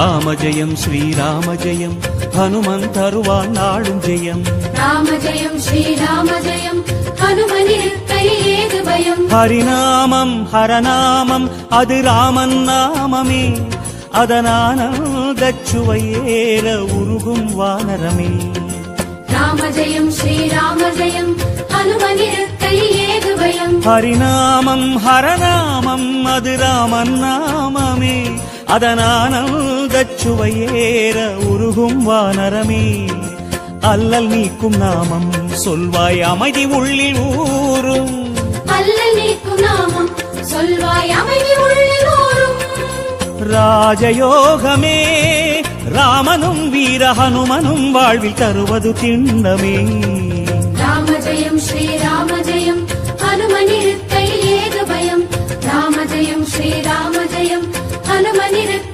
ராம ஜெயம் ஸ்ரீராம ஜெயம் ஹனுமன் தருவான் நாடும் ஜெயம். ராம ஜெயம் ஸ்ரீராம ஜெயம் ஹரிநாமம் ஹரநாமம் அது ராமன் நாமமே. அதனானந்தச்சுவையேற உருகும் வானரமே. ராம ஜெயம் ஸ்ரீராம ஜெயம் ஹரிநாமம் ஹரநாமம் அது ராமன் நாமமே. அதனானந்தச்சுவையேற உருகும் வானரமே. அல்லல் நீக்கும் நாமம் சொல்வாய் அமைதி உள்ளில் ஊரும் அல்லல் நீக்கும் நாமம் சொல்வாய் அமைதி உள்ளில் ஊரும் ராஜயோகமே ராமனும் வீர ஹனுமனும் வாழ்வில் தருவது திண்ணமே हनुमनिरत्